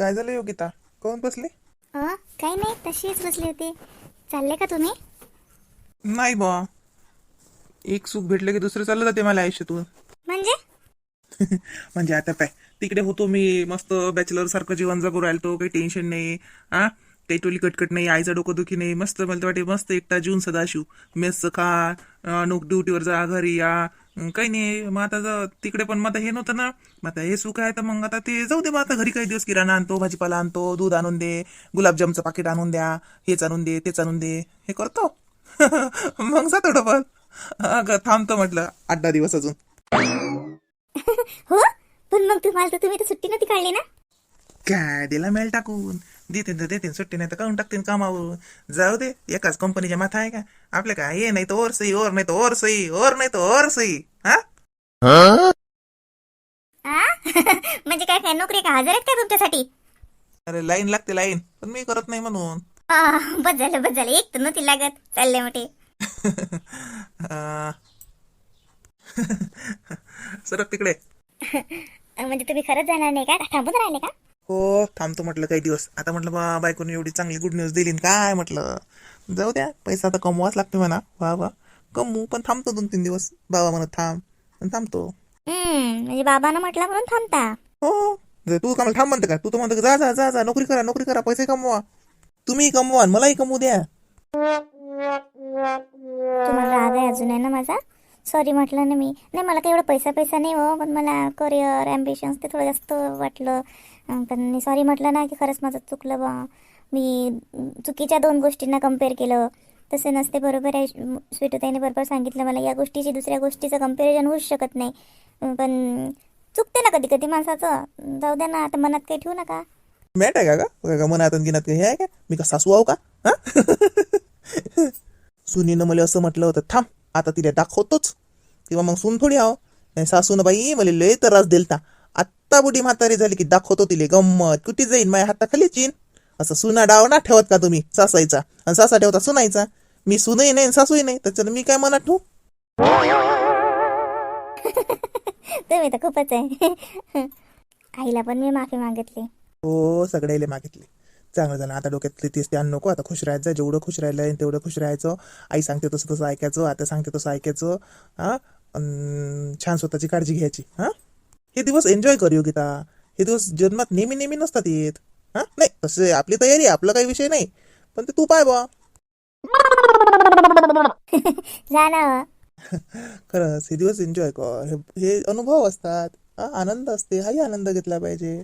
काय झालं योगिता? कोण बसली? अ काही नाही तशीच बसली होती. चालले का तुम्ही? नाही बा एक सुख भेटलं की दुसरं चाललं जाते मला आयुष्यातून. म्हणजे? म्हणजे आता पाय तिकडे होतो मी मस्त बॅचलर सारखं जीवन जगू राहिलो काही टेन्शन नाही. हा काही टोली कटकट नाही आईचं डोकं दुखी नाही. मस्त मला तर वाटे मस्त एकटा जीवन सदाशिव. मेसचं खा अं, नोक ड्युटीवर जा घरी या. काही नाही मग आता ज- तिकडे पण मग आता हे नव्हतं ना. मग आता हे सुख आहे तर मग आता ते जाऊ दे मग आता घरी काही दिवस किराणा आणतो भाजीपाला आणतो दूध आणून दे गुलाबजामचं पाकिट आणून द्या हेच आणून दे तेच आणून दे हे करतो. मग जातो डबल. अगं थांबतो म्हटलं आठ दहा दिवस अजून. हो? पण मग तुम्हाला तर तुम्ही तर सुट्टी नव्हती काढली ना? काय दिला मेल टाकून. देते तर देते सुट्टी नाही तर काढून टाकतील कामावर. जाऊ दे एकाच कंपनीच्या माथा आहे का? आपल्या काय? ये नाही तर ओर सही ओर नाही तर ओर सही ओर नाही तर ओर सही हा म्हणजे काय काय नोकरी का? हजर आहेत का तुमच्यासाठी? अरे लाईन लागते लाईन. पण मी करत नाही म्हणून. आ, बस झालं बस झालं. एक तर नव्हती लागत. चालले मोठे. अं. सरक तिकडे. म्हणजे तुम्ही खरंच जाणार नाही का? थांबून राहिले का? हो थांबतो म्हटलं काही दिवस. आता म्हटलं बा बायकोने एवढी चांगली गुड न्यूज दिली काय? म्हटलं जाऊ द्या पैसा तर कमवाच लागते म्हणा. वा वा कमवू पण थांबतो दोन तीन दिवस. बाबा म्हणत थांब थांबतो. म्हणजे बाबानं म्हटलं म्हणून थांबता. हो जर तू कामाला थांब म्हणते का? तू तर म्हणतो की जा जा जा जा नोकरी करा नोकरी करा पैसे कमवा. तुम्ही कमवा आणि मलाही कमवू द्या. तुम्हाला राग आहे अजून आहे ना माझा? सॉरी म्हटलं ना मी. नाही मला काही एवढा पैसा पैसा नाही हो पण मला करिअर ॲम्बिशन्स ते थोडं जास्त वाटलं. पण मी सॉरी म्हटलं ना की खरंच माझं चुकलं बा. मी चुकीच्या दोन गोष्टींना कंपेअर केलं. तसे नसते बरोबर आहे. स्वीटूताईने बरोबर सांगितलं मला. या गोष्टीची दुसऱ्या गोष्टीचं कंपॅरिझन होऊच शकत नाही. पण चुकते ना कधी कधी माणसाचं. जाऊ द्या ना आता मनात काही ठेवू नका. मॅट आहे का का मनात गिनात हे आहे का? मी का सासू आहो का? सुनीनं मला असं म्हटलं होतं थांब आता तिला दाखवतोच. किंवा मग सून थोडी आहो. नाही सासून बाई मला लय त्रास दिलता. आत्ता बुडी म्हातारी झाली की दाखवतो तिले गंमत. कुठे जाईन? माझ्या हाताखाली चीन. असं सुना डाव ना ठेवत का तुम्ही सासायचा आणि सासा ठेवता सुनायचा मी सुनही नाही आणि सासूही नाही. त्याच्यानं मी काय मनात ठेवू? तुम्ही तर खूपच आहे. आईला पण मी माफी मागितली. हो सगळ्याले मागितले. चांगलं झालं. आता डोक्यात तेच ते आणू नको. आता खुश राहायचं. जेवढं खुश राहिलं तेवढं खुश राहायचं. आई सांगते तसं तसं ऐकायचं. आता सांगते तसं ऐकायचं. हा? छान स्वतःची काळजी घ्यायची. हा? हे दिवस एन्जॉय कर योगिता हे दिवस जन्मात नेहमी नेहमी नसतात येत. हा? नाही तसे आपली तयारी आपला काही विषय नाही. पण ते तू पाय बा. खरंच हे दिवस एन्जॉय कर. हे अनुभव असतात. आनंद असते. हाही आनंद घेतला पाहिजे.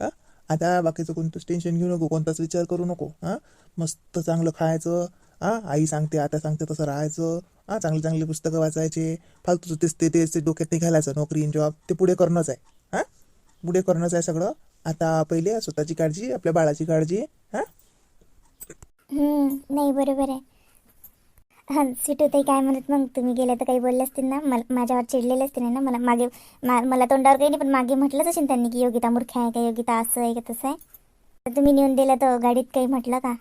हा? आता बाकीचं कोणतंच टेन्शन घेऊ नको. कोणताच विचार करू नको. हा? मस्त चांगलं खायचं. हा आई सांगते आता सांगते तसं राहायचं. हा चांगली चांगली पुस्तकं वाचायचे. फालतूचं तेच ते तेच ते डोक्यात नाही घालायचं नोकरी जॉब ते पुढे करणंच आहे. हा पुढे करणंच आहे सगळं. आता पहिले स्वतःची काळजी आपल्या बाळाची काळजी. हा हम्म, नाही बरोबर आहे. हां सिटूताई काय म्हणत मग तुम्ही गेले तर काही बोलले असतील ना? मला माझ्यावर चिडलेले असतील ना? मला मागे मा मला तोंडावर काही नाही पण मागे म्हटलंच असेल त्यांनी की योगिता मूर्ख आहे का योगिता असं आहे का तसं आहे. तुम्ही नेऊन दिलं तर गाडीत काही म्हटलं का?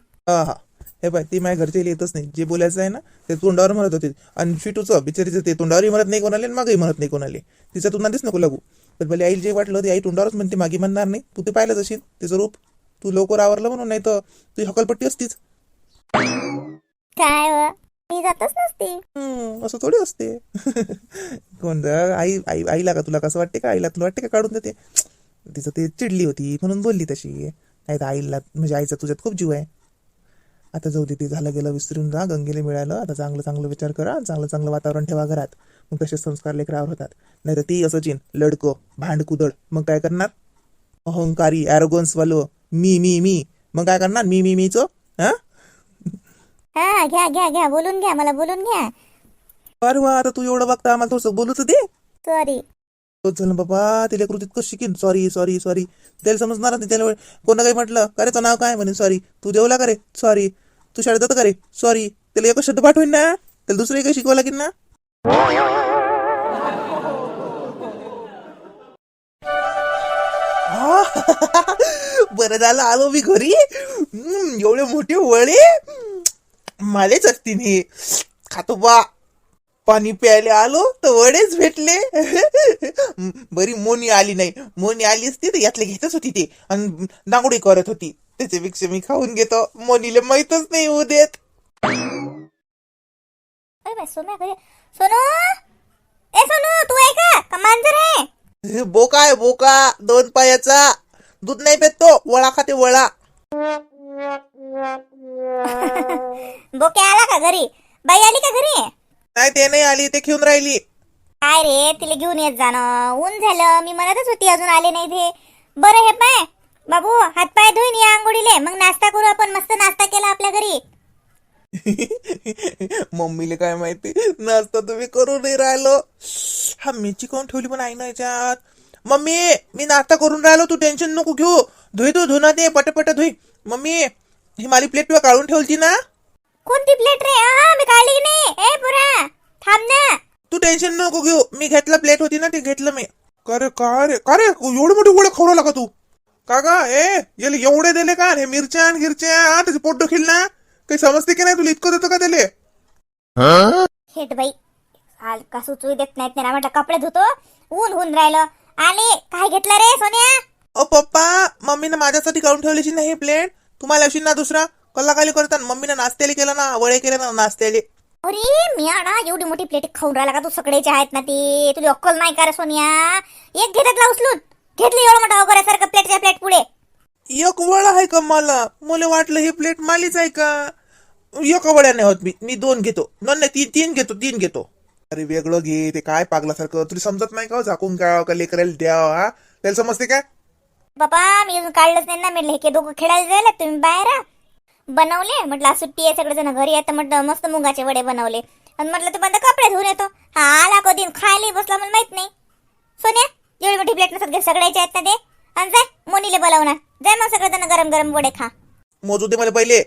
हा पाय ती माझ्या घरचे येतच नाही. जे बोलायचं आहे ना ते तोंडावर म्हणत होते. आणि शिटूचं बिचारीचं ते तोंडावरही म्हणत नाही कोणाले आणि मागेही म्हणत नाही कोणाले. तिचं तू नादीच नको लागू. पण भले आई जे वाटलं ते आई तोंडावरच म्हणते मागे म्हणणार नाही. तू ते पाहिलंच असेल तिचं रूप तू लवकर आवरलं म्हणून नाही तर तुझी हकलपट्टी असतीच. काय? मी जातच नसते. हम्म, असं थोडी असते. कोण आई आई आईला का तुला कसं वाटते का? आईला तुला वाटते का काढून देते? तिचं ते चिडली होती म्हणून बोलली तशी. नाही तर आईला म्हणजे आईचा तुझ्यात खूप जीव आहे. आता जाऊ दे ते झालं गेलं विसरून जा गंगेले मिळालं आता चांगलं चांगलं विचार करा चांगलं चांगलं वातावरण ठेवा घरात. मग तसे संस्कार लेकरावर होतात नाही तर ती असं चिन लडकं भांड कुदळ मग काय करणार? अहंकारी वालो मी मी मी. मग काय करणार? मी मी मीच? हा? हा घ्या घ्या घ्या. बोलून घ्या मला बोलून घ्या. अरे वा आता तू एवढं बघता आम्हाला थोडंसं बोलू तर दे सॉरी झालं बाबा तिला कृतीत कसं शिकीन. सॉरी सॉरी सॉरी त्याला समजणार नाही त्याला कोणा काही म्हटलं का रे तो नाव काय? म्हणे सॉरी तू जेवला का रे? सॉरी तू शाळेत जातं का रे? सॉरी त्याला एक शब्द पाठवून ना. त्याला दुसरं काही शिकवा लागेल ना. बरं झालं. आलो मी घरी. एवढे मोठे वळे. मालेच असतील हे खातो बा. पाणी प्यायला आलो तर वडेच भेटले. बरी मोनी आली नाही. मोनी आली असती तर यातले घेतच होती ते. आणि दांगोडी करत होती. त्याच्यापेक्षा मी खाऊन घेतो. मोनीला माहीतच नाही होऊ देत. अरे बाई सोम्या घरी. सोनू? ए सोनू तू आहे का? का मांजर आहे? बोका आहे बोका. दोन पायाचा. दूध नाही पेत तो. वळा खाते वळा. बोके आला का घरी? बाई आली का घरी? नाही ते नाही आली. ते घेऊन राहिली. काय रे तिला घेऊन येत जाणं. ऊन झालं. मी म्हणतच होती अजून आले नाही ते बरं हे पाय. बाबू हातपाय धुईन या आंघोळीले. मग नाश्ता करू आपण. मस्त नाश्ता केला आपल्या घरी. मम्मीला काय माहिती? नाश्ता तुम्ही करू नाही राहिलो. हा मिरची कोण ठेवली पण आहे ना याच्यात. मम्मी मी नाश्ता करून राहिलो. तू टेन्शन नको घेऊ. धुई तू धुना दे पटपट धुई. मम्मी ही माझी प्लेट तुला काढून ठेवली ना? कोणती प्लेट रे? हा मी काढली की नाही. ए पुरा थांब ना. तू टेन्शन नको घेऊ. मी घेतलं प्लेट होती ना ते घेतलं मी. का रे का रे का रे? एवढे मोठे गोळे खवरा का तू. का का ए याला एवढे दिले का? हे मिरच्या आणि गिरच्या हा, त्याचे पोट डोखील ना काही समजते की नाही तुला? इतकं देतो का त्याले? हेट बाई हाल का सुचू देत नाहीत ना? म्हटलं कपडे धुतो ऊन होऊन राहिलं. आणि काय घेतलं रे सोन्या? ओ पप्पा मम्मीनं माझ्यासाठी काढून ठेवलीची नाही ही प्लेट तुम्हाला अशी ना दुसरा? कल्ला खाली करतात. मम्मीनं नाश्त्याला केलं ना वळे केले ना नाश्त्याले. अरे मी ना एवढी मोठी प्लेट खाऊन राहिला का तू? सगळेचे आहेत ना ते. तुला अक्कल नाही का रे सोनिया? एक घेतला उचलून. घेतली एवढं मोठं अगोऱ्यासारखं प्लेटच्या प्लेट पुढे. एक वळा आहे का मला? मला वाटलं ही प्लेट मालीच आहे का? एक वड्या नाही होत मी. मी दोन घेतो. दोन नाही तीन तीन घेतो तीन घेतो. अरे वेगळं घे ते काय पागलासारखं. तुला समजत नाही का हो? झाकून काय का? लेकरायला द्याव हा? त्याला समजते काय बाबा मी अजून काढलंच नाही ना. म्हटलं हे दोघं खेळायला जायला तुम्ही बाहेर? आ. बनवले. म्हटलं आज सुट्टी आहे सगळेजण घरी येतं म्हटलं मस्त मुगाचे वडे बनवले. आणि म्हटलं तू बंद कपडे धुवून येतो. हा आला कधी? खायला बसला मला माहीत नाही. सोन्या? एवढी मोठी प्लेट नसत सगळ्याचे आहेत ना ते आणि जाय मोनीले बोलावणार जाय मग सगळेजण गरम गरम वडे खा. मोजू दे मला पहिले.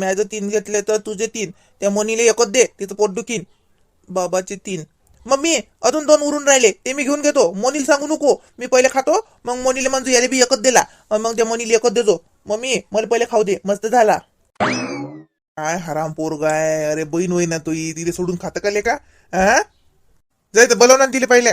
माझं तीन घेतले तर तुझे तीन. त्या मोनीले एकच दे तिचं पोट दुखीन. बाबाचे तीन. मम्मी अजून दोन उरून राहिले ते मी घेऊन घेतो. मोनीला सांगू नको. मी पहिले खातो मग मोनीले म्हणजे याले बी एकच दिला. अन मग त्या मोनीले एकच देतो मम्मी मला पहिले खाऊ दे मस्त झाला. काय हराम पोरगा आहे. अरे बहीण होई ना तुई. तिथे सोडून खातं का लेका हा जायचं बोलव ना तिले पहिले.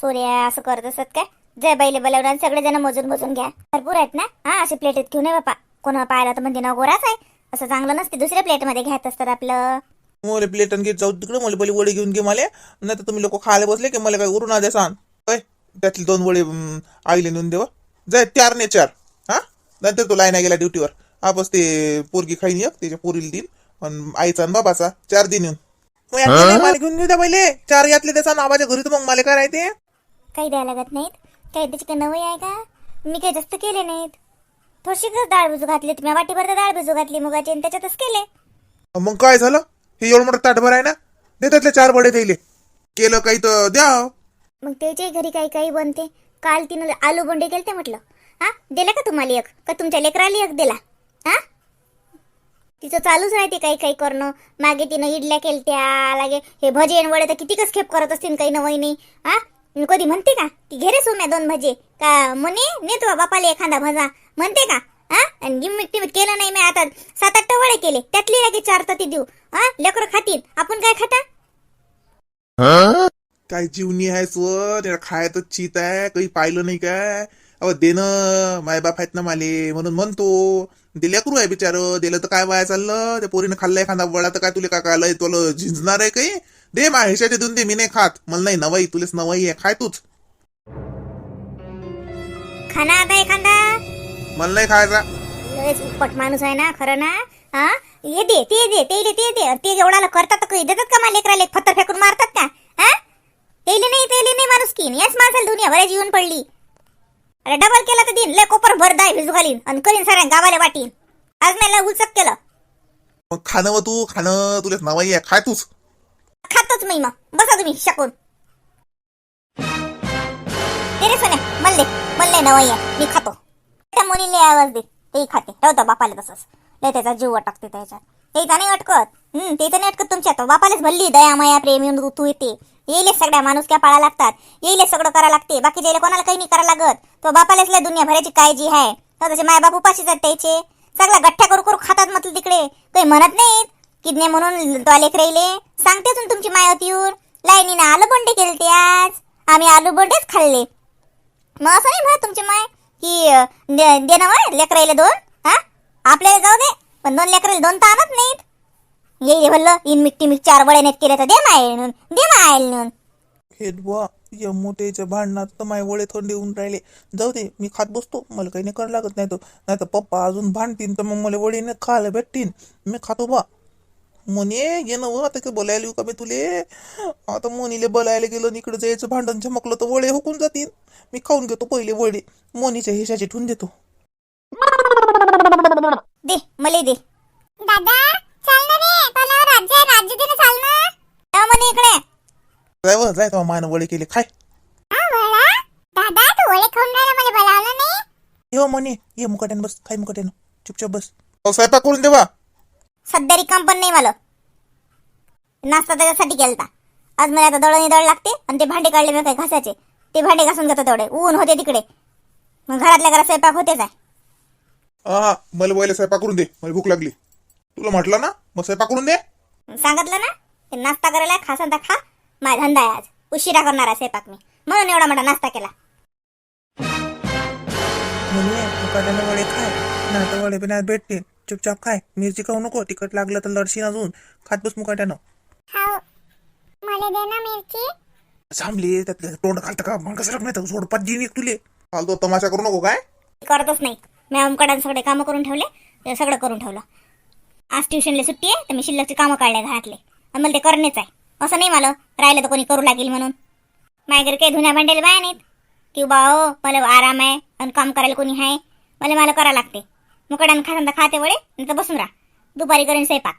सूर्या असं करत असत काय? जय बाईले बोलावणार सगळेजण मोजून मोजून घ्या. भरपूर आहेत ना? हा असे प्लेटीत घेऊन ये बापा. कोणा पाहिला तर म्हणजे ना गोराच आहे. असं चांगलं नसते दुसऱ्या प्लेटमध्ये घ्यायत असतात आपलं. मला प्लेट घेत जाऊ तिकडे मला पहिले वडे घेऊन घे मला. नाही तर तुम्ही लोक खायला बसले की मला काय उरून आद्या सांग काय त्यातले दोन वडे अं, आईले नेऊन देवा. जाय चार ने चार. हा? नंतर तो लाईना गेला ड्युटीवर आपस ते पोरगी खाईन एक त्याच्या पोरीला देईन. आणि आईचा आणि बाबाचा चार दिन येऊन. मग यातले नाही मला घेऊन घेऊ द्या पहिले. चार यातले त्याचा नावाच्या घरी तर मग मला काय राहते? काही द्यायला लागत नाहीत. काही त्याची काही नवई आहे का? मी काही जास्त केले नाहीत. थोडीशीच डाळ भिजू घातली तुम्ही वाटीभर डाळ भिजू घातली मुगाची आणि त्याच्यातच केले. मग काय झालं? हे एवढं मोठं ताटभर आहे ना? दे त्यातले चार वडे दिले केलं काही तर द्या मग त्याच्याही घरी काही काही बनते. काल तिनं आलू बोंडे केलते म्हटलं. हा? दिला का तुम्हाला एक? का तुमच्या लेकराला एक दिला? हा? तिचं चालूच राहते काही काही करणं. मागे तिनं इडल्या केलत्या लागे हे भजे वडे तर कितीकच खेप करत असतील काही नवई नाही हा? आणि कधी म्हणते का ती घे रे सोम्या दोन भजे. का म्हणे नेतो बापाला एखादा भजा. म्हणते का? हा? केलं नाही मी आता. सात आठ वडे केले. त्यातली लागे चार तर ती देऊ. हा? लेकरं खातील. आपण काय खाता? काय जीवनी आहे स्व त्याला खायचं चित आहे? काही पाहिलं नाही काय अहो देणं मायबाप आहेत ना माले. म्हणून म्हणतो. दिल्या करू आहे बिचार. दिलं तर काय वाया चाललं? त्या पोरीनं खाल्लंय एखादा वडा तर काय तुला काय काय तुला झिंजणार आहे काही? दे मा ह्याच्याचे देऊन दे मी नाही खात. मला नाही नवाई तुलेच नवाई आहे खाय तूच. खाना आता एखादा? मला नाही खायचा. लयच उपट माणूस आहे ना खरं ना? हा? ये दे ते दे ते दे ते दे. ते एवढाला करतात तर काही देतात का मला लेकराला? एक फेकून मारतात का? हा? तेले नाही तेले नाही माणूस की. याच माणसाला दुनिया भरायची येऊन पडली. अरे डबल केलं तर दिन लय कोपर भर दाय भिजू घालीन आणि करीन साऱ्या गावाला वाटीन. आज नाही लय उलचक केलं. मग खाणं व तू खाणं तुलेच नवाई आहे खाय तूच. खातोच मी मग. बसा तुम्ही शकून. ते रे सोन्या मल्ले मल्ले नवई आहे मी खातो. त्या मुलीला आवाज दे तेही खाते. ठेवतो बापाला तसंच. लय त्याचा जीव अटकते त्याच्यात. तेचा नाही अटकत. हम्म तेचा नाही अटकत तुमच्या. बापालाच भल्ली दया माया प्रेम येऊन तू येते. येईले सगळ्या माणूस क्या पाळा लागतात. येईले सगळं करा लागते. बाकी जेले कोणाला काही नाही करा लागत. तो बापालाच लय दुनिया भरायची काळजी आहे. तर त्याचे मायबाप उपाशीच आहेत त्याचे. सगळ्या गठ्ठ्या करू करू खातात म्हटलं तिकडे. काही म्हणत नाहीत. किडने म्हणून टॉयलेट लेकराईले सांगते अजून तुमची मायावती येऊन लाईनीनं आलू बोंडे केले आज. आम्ही आलू बोंडेच खाल्ले. मग असं नाही म्हणत तुमची माय की देणं दे ना लेकराईले दोन? हा? आपल्याला जाऊ दे. पण दोन लेकराला दोन तर आणत नाहीत. येईल भल्लं इन मिट्टी मिक चार बळे नेत केले तर दे माय नेऊन दे माय नेऊन हे बुवा या मोठ्याच्या भांडणात तर माय वळे थंडी होऊन राहिले. जाऊ दे मी खात बसतो. मला काही नाही करावं लागत नाही तो नाही तर पप्पा अजून भांडतीन तर मग मला वडीने खायला भेटतीन. मी खातो बा. म्हणे ये ना व, आता काय बोलायला येऊ का मी तुले? आता मोनीले बोलायला गेलं इकडे जायचं भांडण चमकलं तर वळे हुकून जातील. मी खाऊन घेतो पहिले वडे. मोनीच्या हिशाचे ठेवून देतो. दे मला दे. दादा चाल ना रे. तुला राज्य राज्य दे ना चाल ना. म्हणे इकडे. जाय व, जाय तो मायनं वडे केले. खाय. दादा तू वळे खाऊन राहिला मला बोलावलं नाही? ये व म्हणे ये मुकाट्यानं बस खाय मुकाट्यानं. चुपचाप बस. स्वयंपाक करून देवा सध्या रिकाम पण नाही मला. नाश्ता त्याच्यासाठी केलता. आज मला आता दळणी दळ लागते आणि ते भांडे काढले मी काय घासायचे. ते भांडे घासून घेतो तेवढे. ऊन होते तिकडे. मग घरातल्या घरात स्वयंपाक होतेच आहे. हा मला वयला स्वयंपाक करून दे. मला भूक लागली. तुला म्हटलं ना मग स्वयंपाक करून दे. सांगितलं ना? ते नाश्ता करायला खासन तर खा. माझा धंदा आहे आज. उशिरा करणार आहे स्वयंपाक मी. म्हणून एवढा मोठा नाश्ता केला. वडे खाय. नाही तर वडे पण भेटते चुपचाप खाय. मिरची खाऊ नको तिखट लागलं तर लडशीन अजून. खात बस मुकाट्यानं. मला दे ना मिरची. थांबली त्यात तोंड घालतं का? मग कसं नाही तर दिन एक तुले. फालतू तमाशा करू नको काय? करतच नाही. मी अमकडाने सगळे कामं करून ठेवले ते सगळं करून ठेवलं. आज ट्युशनला सुट्टी आहे तर मी शिल्लकचे कामं काढले घरातले. आणि मला ते करणेच आहे. असं नाही मला राहिलं तर कोणी करू लागेल म्हणून. माझ्या घरी काही धुण्या भांड्याला बाया नाहीत. की बा मला आराम आहे आणि काम करायला कोणी आहे. मला मला करावं लागते. मुकडानं खाताना खाते वळे नंतर बसून राहा. दुपारी करेन स्वयंपाक.